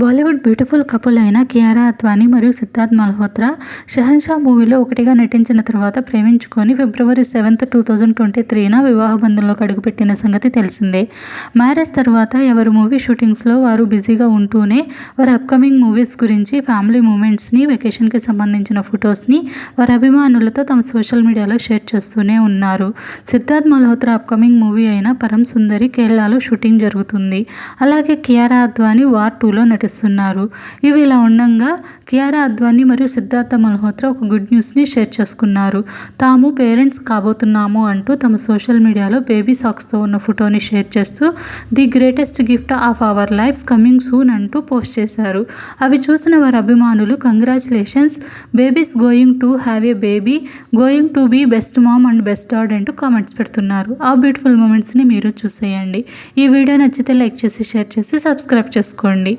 Bollywood beautiful couple అయిన కియారా అద్వానీ మరియు సిద్ధార్థ్ మల్హోత్రా షహన్షా మూవీలో ఒకటిగా నటించిన తర్వాత ప్రేమించుకొని February seventh two thousand twenty త్రీన వివాహ బంధంలోకి అడుగుపెట్టిన సంగతి తెలిసిందే. మ్యారేజ్ తర్వాత ఎవరి మూవీ షూటింగ్స్లో వారు బిజీగా ఉంటూనే వారి అప్కమింగ్ మూవీస్ గురించి ఫ్యామిలీ మూమెంట్స్ని వెకేషన్కి సంబంధించిన ఫొటోస్ని వారి అభిమానులతో తమ సోషల్ మీడియాలో షేర్ చేస్తూనే ఉన్నారు. సిద్ధార్థ్ మల్హోత్రా అప్కమింగ్ మూవీ అయిన పరం సుందరి కేరళలో షూటింగ్ జరుగుతుంది. అలాగే కియారా అద్వానీ వార్ టూలో చేస్తున్నారు. ఇవి ఇలా ఉండగా కియారా అద్వానీ మరియు సిద్ధార్థ మల్హోత్రా ఒక గుడ్ న్యూస్ని షేర్ చేసుకున్నారు. తాము పేరెంట్స్ కాబోతున్నాము అంటూ తమ సోషల్ మీడియాలో బేబీ సాక్స్తో ఉన్న ఫోటోని షేర్ చేస్తూ the greatest gift of our lifes coming soon అంటూ పోస్ట్ చేశారు. అవి చూసిన వారి అభిమానులు congratulations babies going to have a baby going to be best mom and best dad అంటూ కామెంట్స్ పెడుతున్నారు. ఆ బ్యూటిఫుల్ మూమెంట్స్ని మీరు చూసేయండి. ఈ వీడియో నచ్చితే లైక్ చేసి షేర్ చేసి సబ్స్క్రైబ్ చేసుకోండి.